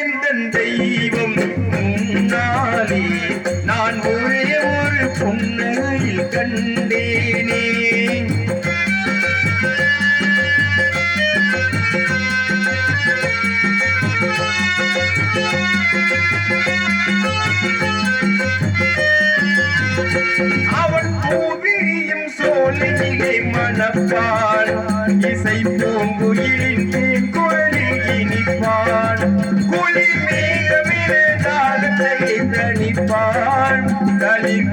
எந்தன் தெய்வம் முன்னாலே நான் ஒரே ஒரு புன்னகையில் கண்டேனே. அவன் பூவிரியும் குளிர் மேகமிருந்தாளத்தை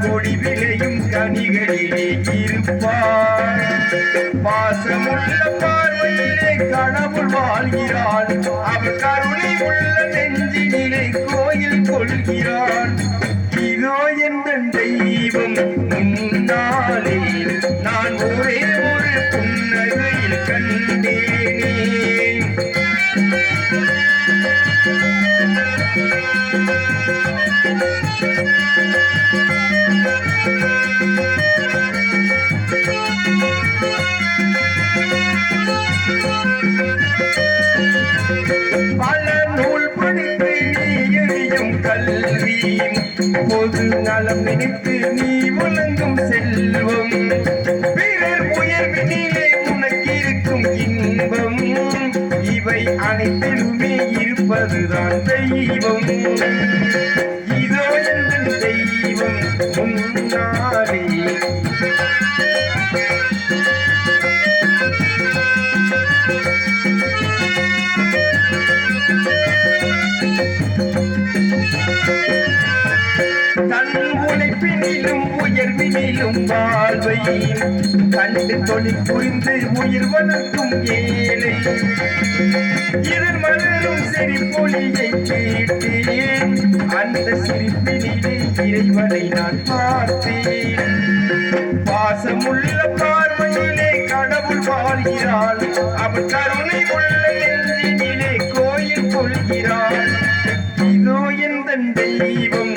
கொடி விளையும் கனிகளிலே இருப்பாள் பாசமுள்ள பார்வையிலே கடவுள் வாழ்கிறான். அவள் கருணை உள்ள நெஞ்சினிலே கோயில் கொள்கிறான். இதோ எந்த தெய்வம் முன்னாலே நான் ஒரே ஒரு புன்னகையில் கண்டேன். பொது நலம் நினைத்து நீ உலங்கும் செல்வம். பிறர் உயர்வினிலே உனக்கு இருக்கும் இன்பம். இவை அனைத்தும் இருப்பதுதான் தெய்வம். இதோ எந்த தெய்வம். உண்டா உயர்வினிலும் உயர்வினிலும் வாழ்வை கண்டு தொழில் புரிந்து உயிர் வளர்க்கும் ஏழை. இதன் மலரும் சிரிப்பொழியை கேட்டேன். அந்த சிரிப்பினிலே இறைவனை நான் பார்த்தேன். பாசமுள்ள பார்வையிலே கடவுள் வாழ்கிறாள் அவள் கருணை உள்ள நெஞ்சினிலே கோயில் கொள்கிறாள் இதோ எந்த தெய்வம்